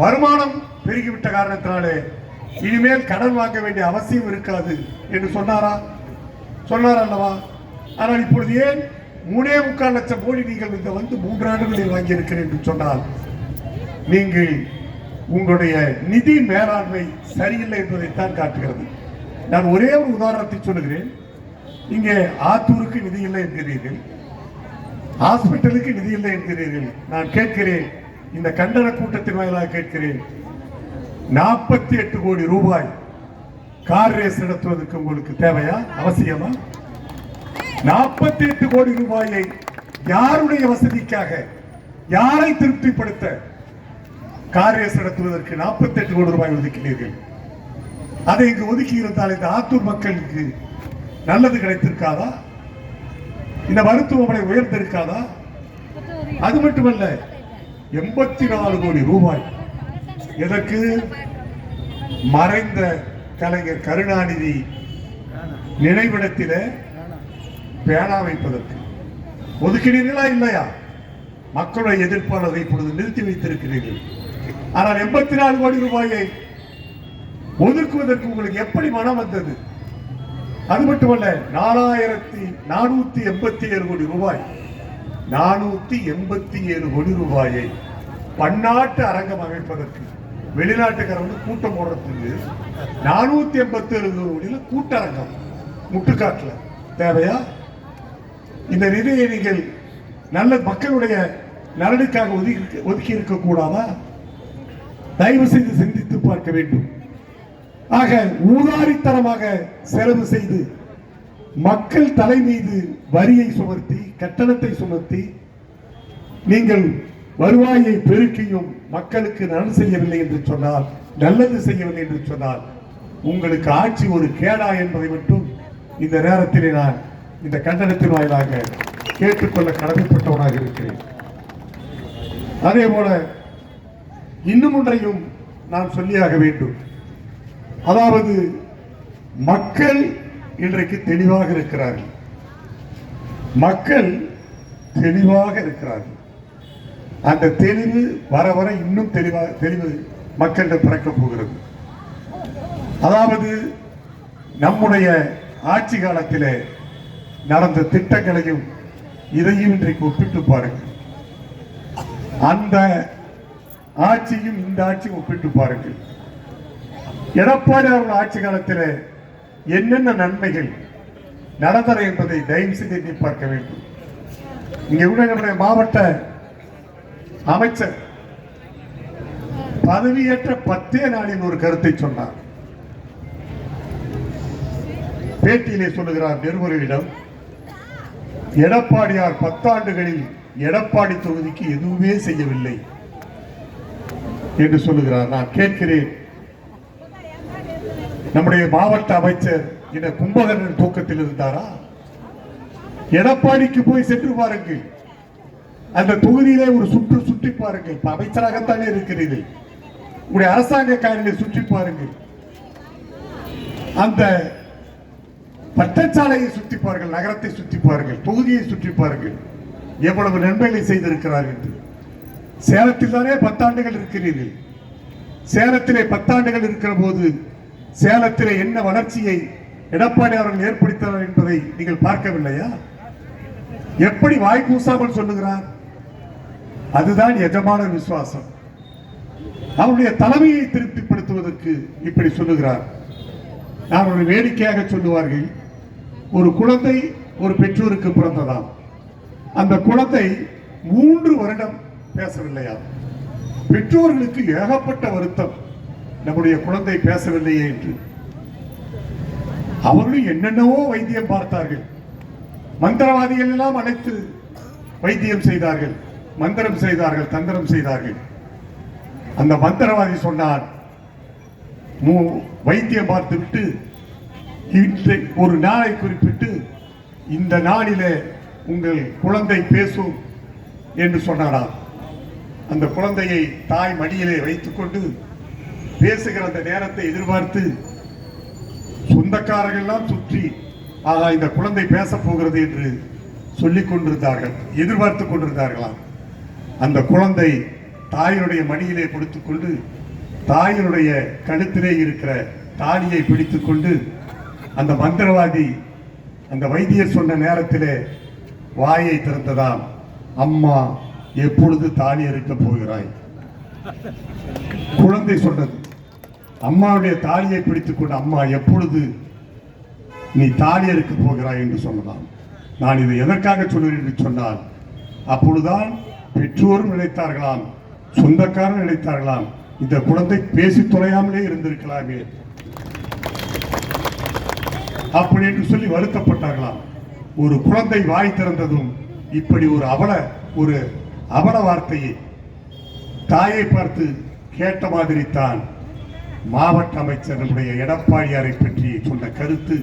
வருமானம் பெருகிவிட்ட காரணத்தினாலே இனிமேல் கடன் வாங்க வேண்டிய அவசியம் இருக்காது என்று சொன்னாரா? சொன்னார் அல்லவா? ஆனால் இப்பொழுது ஏன் மூணே முக்கால் லட்சம் கோடி நீங்கள் இந்த வந்து மூன்று ஆண்டுகளில் வாங்கியிருக்கிறேன் என்று சொன்னால் நீங்கள் உங்களுடைய நிதி மேலாண்மை சரியில்லை என்பதைத்தான் காட்டுகிறது. நான் ஒரே ஒரு உதாரணத்தை சொல்லுகிறேன். இங்கே ஆத்தூருக்கு நிதி இல்லை என்கிறீர்கள். ஹாஸ்பிட்டலுக்கு நிதி இல்லை என்கிறீர்கள். நான் கேட்கிறேன் இந்த கண்டன கூட்டத்தின் வாயிலாக கேட்கிறேன். நாற்பத்தி எட்டு கோடி ரூபாய் கார் ரேஸ் நடத்துவதற்கு உங்களுக்கு தேவையா? அவசியமா? நாற்பத்தி எட்டு கோடி ரூபாயை யாருடைய வசதிக்காக யாரை திருப்திப்படுத்த கார் ரேஸ் நடத்துவதற்கு நாற்பத்தி எட்டு கோடி ரூபாய் ஒதுக்கினீர்கள்? அதை இங்கு ஒதுக்கி இருந்தால் இந்த ஆத்தூர் மக்களுக்கு நல்லது கிடைத்திருக்காதா? இந்த மருத்துவமனை உயர்ந்திருக்காதா? அது மட்டுமல்ல எண்பத்தி நாலு கோடி ரூபாய். எதற்கு? மறைந்த கலைஞர் கருணாநிதி நினைவிடத்திலே பேனா வைப்பதற்கு. ஒதுக்கினீர்களா இல்லையா? மக்களுடைய எதிர்ப்பாளரை இப்பொழுது நிறுத்தி வைத்திருக்கிறீர்கள். ஆனால் எண்பத்தி நாலு கோடி ரூபாயை ஒதுக்குவதற்கு உங்களுக்கு எப்படி மனம் வந்தது? அது மட்டுமல்ல நாலாயிரத்தி நானூத்தி எண்பத்தி ஏழு கோடி ரூபாய் நானூத்தி எண்பத்தி ஏழு கோடி ரூபாயை பன்னாட்டு அரங்கம் அமைப்பதற்கு வெளிநாட்டுக்காரர் வந்து கூட்டம் போடுறதுக்கு நானூத்தி எண்பத்தி ஏழு கோடியில கூட்டரங்கம் முட்டுக்காட்டுல. தேவையா? இந்த நிதியை நீங்கள் நல்ல மக்களுடைய நலனுக்காக ஒதுக்கி ஒதுக்கி இருக்க கூடாதா தயவு செய்து சிந்தித்து பார்க்க வேண்டும். ஆக ஊதாரித்தனமாக செலவு செய்து மக்கள் தலை மீது வரியை சுமர்த்தி கட்டணத்தை சுமர்த்தி நீங்கள் வருவாயை பெருக்கியும் மக்களுக்கு நலன் செய்யவில்லை என்று சொன்னால் நல்லது செய்யவில்லை என்று சொன்னால் உங்களுக்கு ஆட்சி ஒரு கேடா என்பதை மட்டும் இந்த நேரத்திலே நான் இந்த கண்டனத்தின் வாயிலாக கேட்டுக்கொள்ள கடமைப்பட்டவனாக இருக்கிறேன். அதே போல இன்னும் ஒன்றையும் நான் சொல்லியாக வேண்டும். அதாவது மக்கள் இன்றைக்கு தெளிவாக இருக்கிறார்கள். மக்கள் தெளிவாக இருக்கிறார்கள். அந்த தெளிவு வர வர இன்னும் தெளிவாக தெளிவு மக்களிடம் பிறக்க போகிறது. அதாவது நம்முடைய ஆட்சி காலத்தில் நடந்த திட்டங்களையும் இதையும் இன்றைக்கு ஒப்பிட்டு பாருங்கள். அந்த ஆட்சியும் இந்த ஆட்சியும் ஒப்பிட்டு பாருங்கள். எடப்பாடி அவர்கள் ஆட்சி காலத்தில் என்னென்ன நன்மைகள் நடந்தன என்பதை தயவு செய்து எண்ணி பார்க்க வேண்டும். இங்கே உள்ள நம்முடைய மாவட்ட அமைச்சர் பதவியேற்ற பத்தே நாளில் ஒரு கருத்தை சொன்னார். பேட்டியிலே சொல்லுகிறார் நிருபர்களிடம் எடப்பாடியார் பத்தாண்டுகளில் எடப்பாடி தொகுதிக்கு எதுவுமே செய்யவில்லை என்று சொல்லுகிறார். நான் கேட்கிறேன் நம்முடைய மாவட்ட அமைச்சர் இந்த கும்பகர்ணன் தூக்கத்தில் இருந்தாரா? எடப்பாடிக்கு போய் சென்று பாருங்கள் அந்த தொகுதியிலே ஒரு சுற்று சுற்றி பாருங்கள். இப்ப அமைச்சராகத்தானே இருக்கிறீர்கள். உங்களுடைய அரசாங்க காரியை சுற்றி பாருங்கள். அந்த பட்டச்சாலையை சுற்றிப்பார்கள் பாருங்கள் நகரத்தை சுற்றிப்பார்கள் பாருங்கள் தொகுதியை சுற்றிப்பார்கள் பாருங்கள். எவ்வளவு நன்மைகளை செய்திருக்கிறார் என்று. சேலத்தில் தானே பத்தாண்டுகள் இருக்கிறீர்கள். சேலத்திலே பத்தாண்டுகள் இருக்கிற போது சேலத்திலே என்ன வளர்ச்சியை எடப்பாடி அவர்கள் ஏற்படுத்தினார் என்பதை நீங்கள் பார்க்கவில்லையா? எப்படி வாய் கூசாமல் சொல்லுகிறார்? அதுதான் எஜமான விசுவாசம். அவருடைய தலைமையை திருப்திப்படுத்துவதற்கு இப்படி சொல்லுகிறார். நான் ஒரு வேடிக்கையாக சொல்லுவார்கள் ஒரு குழந்தை ஒரு பெற்றோருக்கு பிறந்ததாம். அந்த குழந்தை மூன்று வருடம் பேசவில்லையா பெற்றோர்களுக்கு ஏகப்பட்ட வருத்தம். நம்முடைய குழந்தை பேசவில்லையே என்று. அவர்களும் என்னென்னவோ வைத்தியம் பார்த்தார்கள். மந்திரவாதிகள் எல்லாம் அழைத்து வைத்தியம் செய்தார்கள். மந்திரம் செய்தார்கள் தந்திரம் செய்தார்கள். அந்த மந்திரவாதி சொன்னார் வைத்தியம் வைத்தியம் பார்த்துவிட்டு இன்றை ஒரு நாளை குறிப்பிட்டு இந்த நாளிலே உங்கள் குழந்தை பேசும் என்று சொன்னாராம். அந்த குழந்தையை தாய் மடியிலே வைத்துக்கொண்டு பேசுகிற அந்த நேரத்தை எதிர்பார்த்து சொந்தக்காரர்கள்லாம் சுற்றி ஆகா இந்த குழந்தை பேசப் போகிறது என்று சொல்லிக் கொண்டிருந்தார்கள் எதிர்பார்த்து கொண்டிருந்தார்களாம். அந்த குழந்தை தாயினுடைய மடியிலே கொடுத்துக்கொண்டு தாயினுடைய கழுத்திலே இருக்கிற தாலியை பிடித்துக்கொண்டு அந்த மந்திரவாதி அந்த வைத்தியர் சொன்ன நேரத்திலே வாயை திறந்ததாம் அம்மா எப்பொழுது தாலி அறுக்கப் போகிறாய்? குழந்தை சொன்னது. அம்மாவுடைய தாலியை பிடித்துக்கொண்டு அம்மா எப்பொழுது நீ தாலி அறுக்க போகிறாய் என்று சொன்னதாம். நான் இதை எதற்காக சொல்கிறேன் என்று சொன்னால் அப்பொழுதுதான் பெற்றோரும் நினைத்தார்களாம் சொந்தக்காரரும் நினைத்தார்களாம் இந்த குழந்தை பேசி தொலையாமலே இருந்திருக்கலாமே. அப்படி என்று சொல்லி வருத்தப்பட்டார்களாம். ஒரு குழந்தை வாய் திறந்ததும் இப்படி ஒரு அவல ஒரு அவல வார்த்தையை தாயை பார்த்து கேட்ட மாதிரி தான் மாவட்ட அமைச்சர் நம்முடைய எடப்பாடியாரை பற்றி சொன்ன கருத்து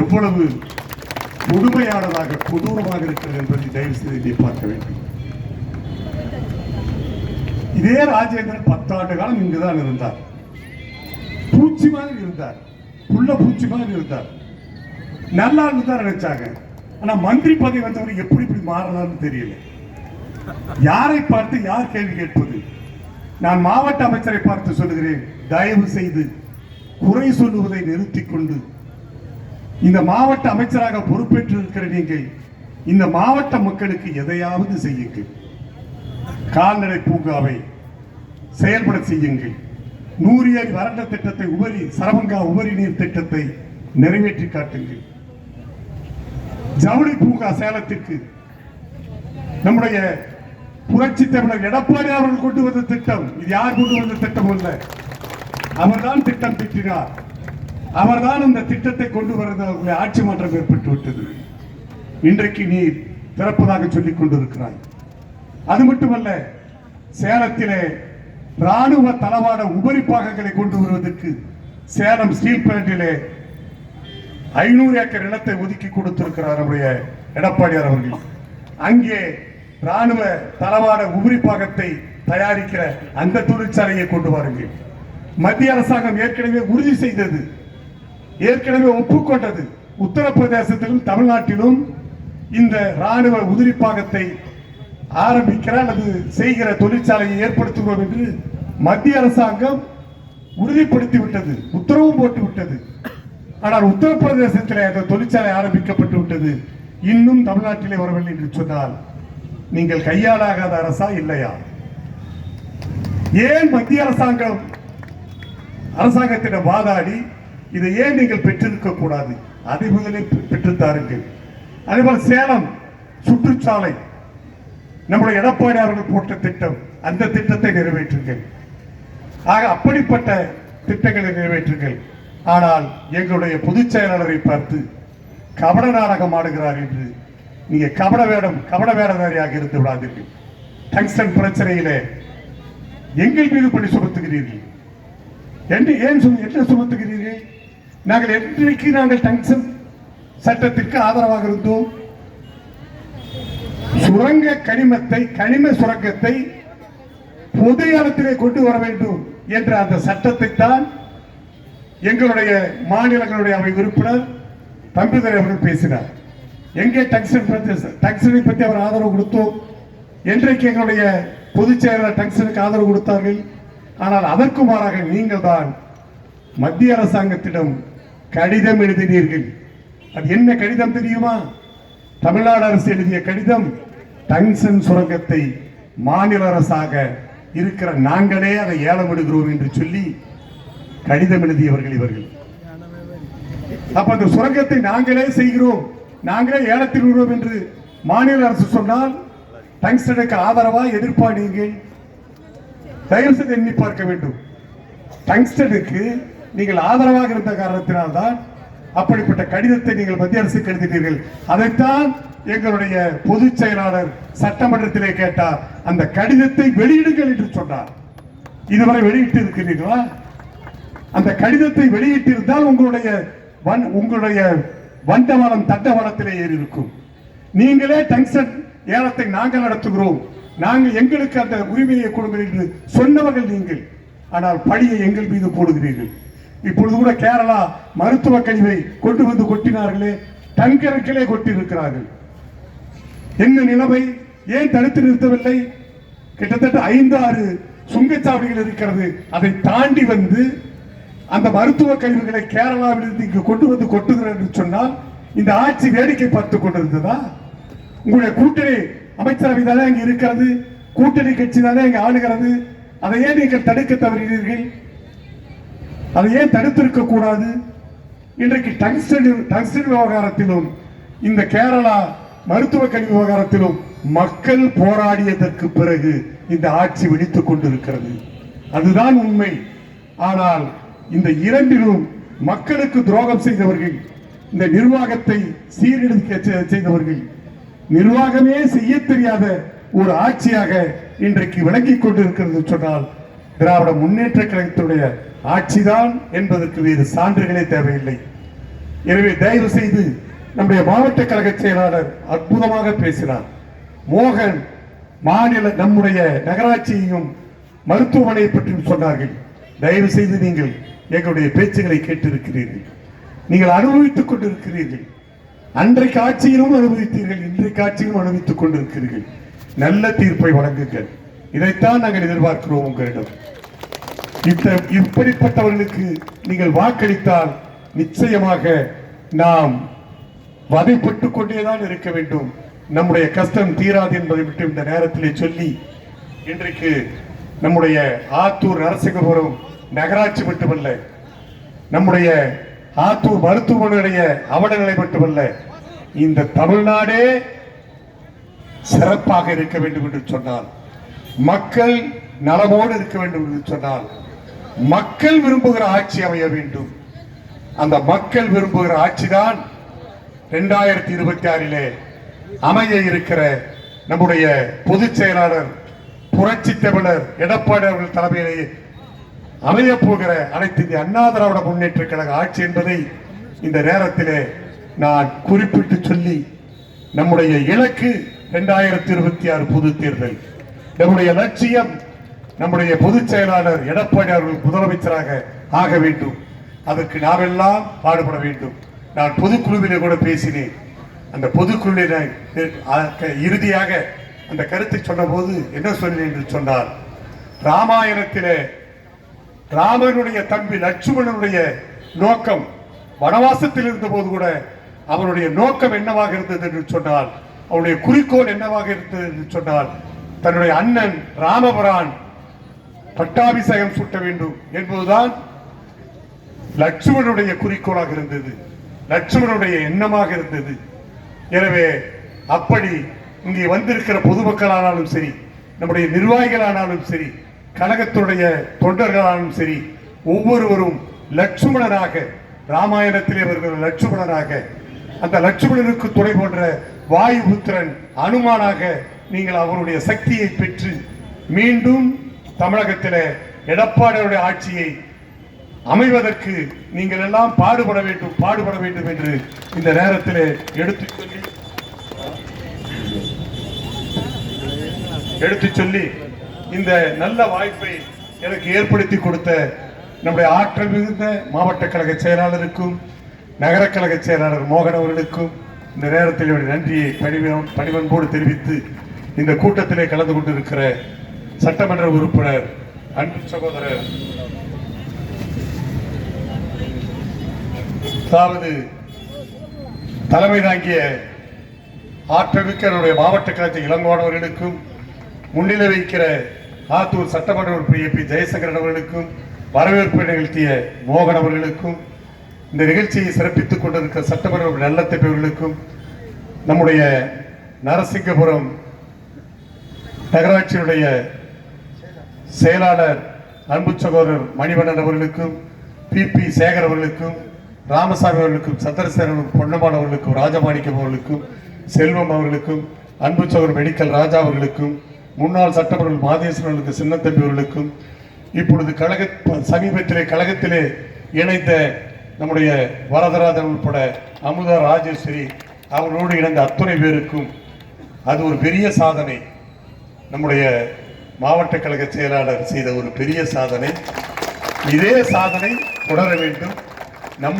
எவ்வளவு கொடுமையானதாக கொடூரமாக இருக்கிறது என்பதை தயவு செய்து பார்க்க வேண்டும். இதே ராஜேந்திரன் பத்தாண்டு காலம் இங்குதான் இருந்தார். பூச்சி மாதிரி இருந்தார். புள்ள பூச்சி மாதிரி இருந்தார். நல்லா இருந்தார் நினைச்சாங்க. ஆனா மந்திரி பதவி வந்தவர் எப்படி இப்படி மாறலாம்னு தெரியல. யாரை பார்த்து யார் கேள்வி கேட்பது? நான் மாவட்ட அமைச்சரை பார்த்து சொல்லுகிறேன் தயவு செய்து குறை சொல்லுவதை நிறுத்திக் கொண்டு இந்த மாவட்ட அமைச்சராக பொறுப்பேற்று இருக்கிற நீங்கள் இந்த மாவட்ட மக்களுக்கு எதையாவது செய்யுங்கள். கால்நடை பூங்காவை செயல்பட செய்யுங்கள். நூறு வறண்ட திட்டத்தை உபரி சரவங்கா உபரி நீர் திட்டத்தை நிறைவேற்றி காட்டுங்கள். ஜவுளி பூங்கா சேலத்திற்கு நம்முடைய புரட்சி தமிழர் எடப்பாடி அவர்கள் கொண்டு வந்த திட்டம். இது யார் கொண்டு வந்த திட்டம் அல்ல? அவர்தான் திட்டம் திட்டினார் அவர்தான் இந்த திட்டத்தை கொண்டு வருவது அவர்களுடைய ஆட்சி மாற்றம் ஏற்பட்டு விட்டது இன்றைக்கு நீ திறப்பதாக சொல்லிக் கொண்டிருக்கிறாய். அது மட்டுமல்ல சேலத்திலே ராணுவ தளவாட உபரி பாகங்களை கொண்டு வருவதற்கு சேலம் ஸ்டீல் பிளான்டிலே ஐநூறு ஏக்கர் நிலத்தை ஒதுக்கி கொடுத்திருக்கிறார் நம்முடைய எடப்பாடியார் அவர்கள். அங்கே ராணுவ தளவாட உபரி பாகத்தை தயாரிக்கிற அந்த தொழிற்சாலையை கொண்டு வாருங்கள். மத்திய அரசாங்கம் ஏற்கனவே உறுதி செய்தது. ஏற்கனவே ஒப்புக்கொண்டது. உத்தரப்பிரதேசத்திலும் தமிழ்நாட்டிலும் இந்த ராணுவ உதிரி பாகத்தை ஆரம்பிக்கிற அல்லது செய்கிற தொழிற்சாலையை ஏற்படுத்துகிறோம் என்று மத்திய அரசாங்கம் உறுதிப்படுத்தி விட்டது. உத்தரவும் போட்டு விட்டது. ஆனால் உத்தரப்பிரதேசத்திலே அந்த தொழிற்சாலை ஆரம்பிக்கப்பட்டு விட்டது. இன்னும் தமிழ்நாட்டிலே வரவில்லை என்று சொன்னால் நீங்கள் கையாளாகாத அரசா இல்லையா? ஏன் மத்திய அரசாங்கம் அரசாங்கத்திடம் வாதாடி இதை ஏன் நீங்கள் பெற்றிருக்க கூடாது? அதை முதலில் பெற்று தாருங்கள் அதேபோல் சேலம் சுற்றுச்சாலை நம்முடைய எடப்பாடி அவர்கள் போட்ட திட்டம் அந்த திட்டத்தை நிறைவேற்றுங்கள். ஆக அப்படிப்பட்ட திட்டங்களை நிறைவேற்றுங்கள். ஆனால் எங்களுடைய பொதுச் செயலாளரை பார்த்து கபட நாடகம் ஆடுகிறார் என்று நீங்க கபட வேடம் கபட வேடதாரியாக இருந்து விடாதீர்கள். டங்ஸ்டன் பிரச்சனையிலே எங்கள் மீது பணி சுமத்துகிறீர்கள். என்று ஏன் சு- என்ன சுமத்துகிறீர்கள்? நாங்கள் என்றைக்கு நாங்கள் டங்ஸ்டன் சட்டத்திற்கு ஆதரவாக இருந்தோம்? சுரங்க கனிமத்தை கனிம சுரங்கத்தை பொது இடத்திலே கொண்டு வர வேண்டும் என்ற அந்த சட்டத்தை தான் எங்களுடைய மாநிலங்களுடைய அவை உறுப்பினர் தம்பிதுரை அவர்கள் பேசினார். எங்கே டக்ஸ் பற்றி டக்ஸனை பற்றி அவர் ஆதரவு கொடுத்தோம். என்றைக்கு எங்களுடைய பொதுச் டக்ஸனுக்கு ஆதரவு கொடுத்தார்கள். ஆனால் அதற்கு மாறாக நீங்கள் தான் மத்திய அரசாங்கத்திடம் கடிதம் எழுதினீர்கள். அது என்ன கடிதம் தெரியுமா? தமிழ்நாடு அரசு எழுதிய கடிதம். டங்ஸன் சுரங்கத்தை மாநில அரசாக இருக்கிற நாங்களே அதை ஏலம் என்று சொல்லி கடிதம் எழுதியவர்கள் இவர்கள். அப்ப அந்த சுரங்கத்தை நாங்களே செய்கிறோம். நாங்களே ஏலத்தில் விடுவோம் என்று மாநில அரசு சொன்னால் டங்ஸ்டனுக்கு ஆதரவா எதிர்ப்பா நீங்கள் தயவு செய்து எண்ணி பார்க்க வேண்டும். டங்ஸ்டனுக்கு நீங்கள் ஆதரவாக இருந்த காரணத்தினால்தான் அப்படிப்பட்ட கடிதத்தை நீங்கள் மத்திய அரசுக்கு எழுதினீர்கள் அதைத்தான் எங்களுடைய பொதுச் செயலாளர் சட்டமன்றத்திலே கேட்டார். அந்த கடிதத்தை வெளியிடுங்கள் என்று சொன்னார். இதுவரை வெளியிட்டு இருக்கிறீர்களா அந்த கடிதத்தை வெளியிட்டிருந்தால் உங்களுடைய வன் உங்களுடைய வண்டவாளம் தண்டவனத்திலே ஏறி இருக்கும் நீங்களே டங்ஸ்டன் ஏலத்தை நாங்கள் நடத்துகிறோம். நாங்கள் எங்களுக்கு அந்த உரிமையை கொடுங்கள் என்று சொன்னவர்கள் நீங்கள். ஆனால் பழியை எங்கள் மீது போடுகிறீர்கள். இப்பொழுது கூட கேரளா மருத்துவ கழிவை கொண்டு வந்து கொட்டினார்களே டங்கருக்களே கொட்டியிருக்கிறார்கள். என்ன நிலைமை? ஏன் தடுத்து நிறுத்தவில்லை? கிட்டத்தட்ட ஐந்து ஆறு சுங்கச்சாவடிகள் இருக்கிறது. அதை தாண்டி வந்து அந்த மருத்துவ கழிவுகளை கேரளாவிலிருந்து இங்கு கொண்டு வந்து கொட்டுகிறோம் என்று சொன்னால் இந்த ஆட்சி வேடிக்கை பார்த்து கொண்டிருந்ததா? உங்களுடைய கூட்டணி அமைச்சரவை தானே அங்க இருக்கிறது கூட்டணி கட்சி தானே இங்க ஆளுகிறது அதை ஏன் நீங்கள் தடுக்க தவறினீர்கள்? அதை ஏன் தடுத்திருக்க கூடாது? இன்றைக்கு டங்ஸ்டன் டங்ஸ்டன் விவகாரத்திலும் இந்த கேரளா மருத்துவ கல்வி விவகாரத்திலும் மக்கள் போராடியதற்கு பிறகு இந்த ஆட்சி வெடித்துக் கொண்டிருக்கிறது. அதுதான் உண்மை. ஆனால் இந்த இரண்டிலும் மக்களுக்கு துரோகம் செய்தவர்கள் இந்த நிர்வாகத்தை சீரழிக்க செய்தவர்கள். நிர்வாகமே செய்ய தெரியாத ஒரு ஆட்சியாக இன்றைக்கு விளங்கிக் கொண்டிருக்கிறது சொன்னால் திராவிட முன்னேற்ற கழகத்துடைய ஆட்சிதான் என்பதற்கு வேறு சான்றுகளே தேவையில்லை. எனவே தயவு செய்து நம்முடைய மாவட்ட கழக செயலாளர் அற்புதமாக பேசினார். மோகன் மாநில நம்முடைய நகராட்சியையும் மருத்துவமனையை பற்றியும் சொன்னார்கள். தயவு செய்து நீங்கள் எங்களுடைய பேச்சுகளை கேட்டிருக்கிறீர்கள். நீங்கள் அனுபவித்துக் கொண்டிருக்கிறீர்கள். அன்றைக்கு ஆட்சியிலும் அனுபவித்தீர்கள் இன்றைக்கு ஆட்சியிலும் அனுபவித்துக் கொண்டிருக்கிறீர்கள். நல்ல தீர்ப்பை வழங்குங்கள். இதைத்தான் நாங்கள் எதிர்பார்க்கிறோம் உங்களிடம். இந்த இப்படிப்பட்டவர்களுக்கு நீங்கள் வாக்களித்தால் நிச்சயமாக நாம் வதைப்பட்டுக் கொண்டேதான் இருக்க வேண்டும். நம்முடைய கஷ்டம் தீராது என்பதை விட்டு இந்த நேரத்திலே சொல்லி இன்றைக்கு நம்முடைய ஆத்தூர் நரசிங்கபுரம் நகராட்சி மட்டுமல்ல நம்முடைய ஆத்தூர் மருத்துவமனையுடைய அவலநிலை மட்டுமல்ல இந்த தமிழ்நாடே சிறப்பாக இருக்க வேண்டும் என்று சொன்னால் மக்கள் நலமோடு இருக்க வேண்டும் என்று சொன்னால் மக்கள் விரும்புகிற ஆட்சி அமைய வேண்டும். அந்த மக்கள் விரும்புகிற ஆட்சிதான் இரண்டாயிரத்தி இருபத்தி ஆறிலே அமைய இருக்கிற நம்முடைய பொதுச் செயலாளர் புரட்சி தமிழர் எடப்பாடி அவர்கள் தலைமையிலே அமைய போகிற அனைத்து இந்திய அண்ணா திராவிட முன்னேற்ற கழக ஆட்சி என்பதை இந்த நேரத்திலே நான் குறிப்பிட்டு சொல்லி நம்முடைய இலக்கு இரண்டாயிரத்தி இருபத்தி ஆறு பொது தேர்தல் நம்முடைய லட்சியம் நம்முடைய பொதுச் செயலாளர் எடப்பாடி அவர்கள் முதலமைச்சராக ஆக வேண்டும். அதற்கு நாம் எல்லாம் பாடுபட வேண்டும். நான் பொதுக்குழுவிலே கூட பேசினேன். அந்த பொதுக்குழுவில இறுதியாக அந்த கருத்தை சொன்னபோது என்ன சொன்னேன் என்று சொன்னார் ராமாயணத்திலே ராமனுடைய தம்பி லட்சுமணனுடைய நோக்கம் வனவாசத்தில் இருந்த போது கூட அவனுடைய நோக்கம் என்னவாக இருந்தது என்று சொன்னால் அவனுடைய குறிக்கோள் என்னவாக இருந்தது என்று சொன்னால் தன்னுடைய அண்ணன் ராமபுரான் பட்டாபிஷேகம் சுட்ட வேண்டும் என்பதுதான் லட்சுமணனுடைய குறிக்கோளாக இருந்தது லட்சுமணனுடைய எண்ணமாக இருந்தது. எனவே அப்படி இங்கே வந்திருக்கிற பொதுமக்களானாலும் சரி நம்முடைய நிர்வாகிகளானாலும் சரி கழகத்துடைய தொண்டர்களாலும் சரி ஒவ்வொருவரும் லட்சுமணராக ராமாயணத்திலே வருகிற லட்சுமணராக அந்த லட்சுமணனுக்கு துணை போன்ற வாயுபுத்திரன் அனுமானாக நீங்கள் அவருடைய சக்தியை பெற்று மீண்டும் தமிழகத்தில் எடப்பாடியுடைய ஆட்சியை அமைவதற்கு நீங்கள் எல்லாம் பாடுபட வேண்டும் பாடுபட வேண்டும் என்று இந்த நேரத்தில் எடுத்துச் சொல்லி எடுத்துச் சொல்லி இந்த நல்ல வாய்ப்பை எனக்கு ஏற்படுத்தி கொடுத்த நம்முடைய ஆற்றல் மிகுந்த மாவட்ட கழக செயலாளருக்கும் நகர கழக செயலாளர் மோகன் அவர்களுக்கும் இந்த நேரத்தில் நன்றியை பணிவன் பணிவன்போடு தெரிவித்து இந்த கூட்டத்திலே கலந்து கொண்டிருக்கிற சட்டமன்ற உறுப்பினர் அன்பு சகோதரர் அதாவது தலைமை தாங்கிய ஆற்றமிக்க என்னுடைய மாவட்ட கழகத்தை இளங்கோனவர்களுக்கும் முன்னிலை வைக்கிற ஆத்தூர் சட்டமன்ற உறுப்பினர் ஏ பி ஜெயசங்கரன் அவர்களுக்கும் வரவேற்பு நிகழ்த்திய மோகன் அவர்களுக்கும் இந்த நிகழ்ச்சியை சிறப்பித்துக் கொண்டிருக்கிற சட்டமன்ற உறுப்பினர் நல்லத்தப்பி அவர்களுக்கும் நம்முடைய நரசிங்கபுரம் நகராட்சியினுடைய செயலாளர் அன்பு சகோதரர் மணிவண்ணன் அவர்களுக்கும் பி பி சேகர் அவர்களுக்கும் ராமசாமி அவர்களுக்கும் சந்திரசேகரன் பொன்னமான் அவர்களுக்கும் ராஜமாணிக்கம் அவர்களுக்கும் செல்வம் அவர்களுக்கும் அன்பு சகோதரர் மெடிக்கல் ராஜா அவர்களுக்கும் முன்னாள் சட்டமன்ற மாதேஸ்வரனுக்கு சின்னத்தம்பி அவர்களுக்கும் இப்பொழுது கழக சமீபத்திலே கழகத்திலே இணைந்த நம்முடைய வரதராஜன் உட்பட அமுதா ராஜேஸ்வரி அவர்களோடு இணைந்த அத்துணை பேருக்கும் அது ஒரு பெரிய சாதனை. நம்முடைய மாவட்ட கழக செயலாளர் செய்த ஒரு பெரிய சாதனை. இதே சாதனை தொடர வேண்டும். நம்ம